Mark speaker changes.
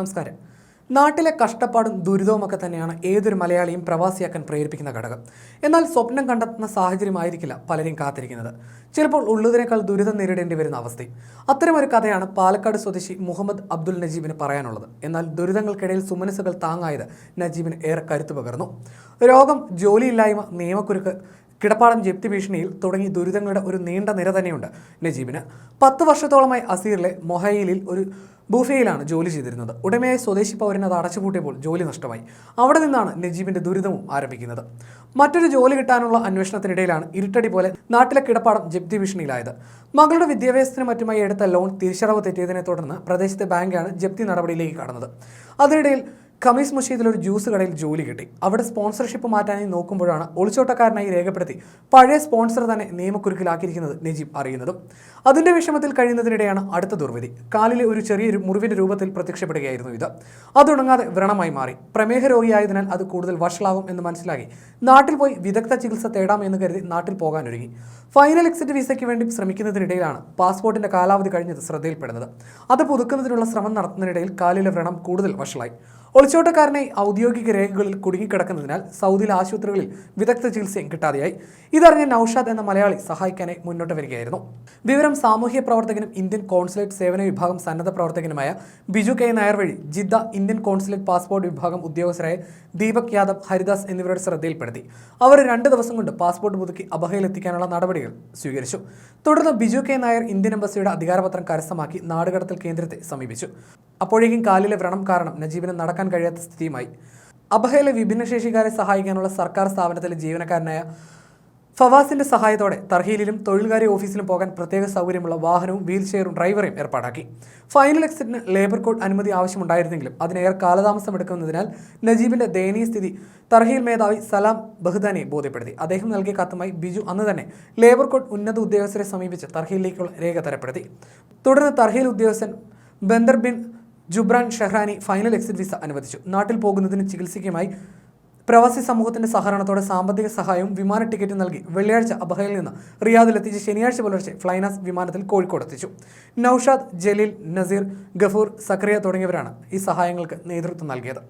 Speaker 1: നമസ്കാരം. നാട്ടിലെ കഷ്ടപ്പാടും ദുരിതവുമൊക്കെ തന്നെയാണ് ഏതൊരു മലയാളിയും പ്രവാസിയാക്കാൻ പ്രേരിപ്പിക്കുന്ന ഘടകം. എന്നാൽ സ്വപ്നം കണ്ടെത്തുന്ന സാഹചര്യമായിരിക്കില്ല പലരും കാത്തിരിക്കുന്നത്. ചിലപ്പോൾ ഉള്ളതിനേക്കാൾ ദുരിതം നേരിടേണ്ടി വരുന്ന അവസ്ഥയും. അത്തരമൊരു കഥയാണ് പാലക്കാട് സ്വദേശി മുഹമ്മദ് അബ്ദുൽ നജീബിന് പറയാനുള്ളത്. എന്നാൽ ദുരിതങ്ങൾക്കിടയിൽ സുമനസുകൾ താങ്ങായത് നജീബിന് ഏറെ കരുത്തു പകർന്നു. രോഗം ജോലിയില്ലായ്മ നിയമക്കുരുക്ക് കിടപ്പാടം ജപ്തി ഭീഷണിയിൽ തുടങ്ങി ദുരിതങ്ങളുടെ ഒരു നീണ്ട നിര തന്നെയുണ്ട് നജീബിന്. പത്ത് വർഷത്തോളമായി അസീറിലെ മൊഹയിലിൽ ഒരു ബൂഫയിലാണ് ജോലി ചെയ്തിരുന്നത്. ഉടമയായ സ്വദേശി പൗരൻ അത് അടച്ചുപൂട്ടിയപ്പോൾ ജോലി നഷ്ടമായി. അവിടെ നിന്നാണ് നജീബിന്റെ ദുരിതവും ആരംഭിക്കുന്നത്. മറ്റൊരു ജോലി കിട്ടാനുള്ള അന്വേഷണത്തിനിടയിലാണ് ഇരുട്ടടി പോലെ നാട്ടിലെ കിടപ്പാടം ജപ്തി ഭീഷണിയിലായത്. മകളുടെ വിദ്യാഭ്യാസത്തിന് മറ്റുമായി എടുത്ത ലോൺ തിരിച്ചടവ് തെറ്റിയതിനെ തുടർന്ന് പ്രദേശത്തെ ബാങ്കാണ് ജപ്തി നടപടിയിലേക്ക് കടന്നത്. അതിനിടയിൽ ഖമീസ് മുഷീദിൽ ഒരു ജ്യൂസ് കടയിൽ ജോലി കിട്ടി. അവിടെ സ്പോൺസർഷിപ്പ് മാറ്റാനായി നോക്കുമ്പോഴാണ് ഒളിച്ചോട്ടക്കാരനായി രേഖപ്പെടുത്തി പഴയ സ്പോൺസർ തന്നെ നിയമക്കുരുക്കിലാക്കിയിരിക്കുന്നത് നജീബ് അറിയുന്നതും. അതിന്റെ വിഷമത്തിൽ കഴിയുന്നതിനിടെയാണ് അടുത്ത ദുർവിധി. കാലിലെ ഒരു ചെറിയൊരു മുറിവിന്റെ രൂപത്തിൽ പ്രത്യക്ഷപ്പെടുകയായിരുന്നു ഇത്. അതുണങ്ങാതെ വ്രണമായി മാറി. പ്രമേഹ രോഗിയായതിനാൽ അത് കൂടുതൽ വഷളാവും എന്ന് മനസ്സിലാക്കി. നാട്ടിൽ പോയി വിദഗ്ധ ചികിത്സ തേടാം എന്ന് കരുതി നാട്ടിൽ പോകാനൊരുങ്ങി. ഫൈനൽ എക്സിറ്റ് വിസയ്ക്ക് വേണ്ടി ശ്രമിക്കുന്നതിനിടയിലാണ് പാസ്പോർട്ടിന്റെ കാലാവധി കഴിഞ്ഞത് ശ്രദ്ധയിൽപ്പെടുന്നത്. അത് പുതുക്കുന്നതിനുള്ള ശ്രമം നടത്തുന്നതിനിടയിൽ കാലിലെ വ്രണം കൂടുതൽ വഷളായി. ഒളിച്ചോട്ടക്കാരനെ ഔദ്യോഗിക രേഖകളിൽ കുടുങ്ങിക്കിടക്കുന്നതിനാൽ സൗദിയിലെ ആശുപത്രികളിൽ വിദഗ്ധ ചികിത്സയും കിട്ടാതെയായി. ഇതറിഞ്ഞ നൌഷാദ് എന്ന മലയാളി സഹായിക്കാനായി മുന്നോട്ട് വരികയായിരുന്നു. വിവരം സാമൂഹ്യ പ്രവർത്തകനും ഇന്ത്യൻ കോൺസുലേറ്റ് സേവന വിഭാഗം സന്നദ്ധ പ്രവർത്തകനുമായ ബിജു കെ. നായർ വഴി ജിദ്ദ ഇന്ത്യൻ കോൺസുലേറ്റ് പാസ്പോർട്ട് വിഭാഗം ഉദ്യോഗസ്ഥരായ ദീപക് യാദവ് ഹരിദാസ് എന്നിവരുടെ ശ്രദ്ധയിൽപ്പെടുത്തി. അവർ രണ്ട് ദിവസം കൊണ്ട് പാസ്പോർട്ട് പുതുക്കി അബഹയിലെത്തിക്കാനുള്ള നടപടികൾ സ്വീകരിച്ചു. തുടർന്ന് ബിജു കെ. നായർ ഇന്ത്യൻ എംബസിയുടെ അധികാരപത്രം കരസ്ഥമാക്കി നാടുകടത്തൽ കേന്ദ്രത്തെ സമീപിച്ചു. അപ്പോഴേക്കും കാലിലെ വ്രണം കാരണം നജീബിന് നടക്കാൻ കഴിയാത്ത സ്ഥിതിയുമായി. അബഹയിലെ വിഭിന്നശേഷിക്കാരെ സഹായിക്കാനുള്ള സർക്കാർ സ്ഥാപനത്തിലെ ജീവനക്കാരനായ ഫവാസിന്റെ സഹായത്തോടെ തർഹീലിലും തൊഴിൽകാരി ഓഫീസിലും പോകാൻ പ്രത്യേക സൗകര്യമുള്ള വാഹനവും വീൽ ചെയറും ഡ്രൈവറെയും ഏർപ്പാടാക്കി. ഫൈനൽ എക്സിറ്റിന് ലേബർ കോഡ് അനുമതി ആവശ്യമുണ്ടായിരുന്നെങ്കിലും അതിനേറെ കാലതാമസം എടുക്കുന്നതിനാൽ നജീബിന്റെ ദയനീയ സ്ഥിതി തർഹീൽ മേധാവി സലാം ബഹ്ദാനെ ബോധ്യപ്പെടുത്തി. അദ്ദേഹം നൽകിയ കത്തുമായി ബിജു അന്ന് തന്നെ ലേബർ കോഡ് ഉന്നത ഉദ്യോഗസ്ഥരെ സമീപിച്ച് തർഹീലിലേക്കുള്ള രേഖ തരപ്പെടുത്തി. തുടർന്ന് തർഹീൽ ഉദ്യോഗസ്ഥൻ Bandar bin Jubran Shehrani final exit visa അനുവദിച്ചു. നാട്ടിൽ പോകുന്നതിന് ചികിത്സയ്ക്കുമായി പ്രവാസി സമൂഹത്തിന്റെ സഹകരണത്തോടെ സാമ്പത്തിക സഹായവും വിമാന ടിക്കറ്റും നൽകി. വെള്ളിയാഴ്ച അബഹയിൽ നിന്ന് റിയാദിലെത്തിച്ച് ശനിയാഴ്ച പുലർച്ചെ ഫ്ലൈനാസ് വിമാനത്തിൽ കോഴിക്കോട് എത്തിച്ചു. നൌഷാദ് ജലീൽ നസീർ ഗഫൂർ സക്രിയ തുടങ്ങിയവരാണ് ഈ സഹായങ്ങൾക്ക് നേതൃത്വം നൽകിയത്.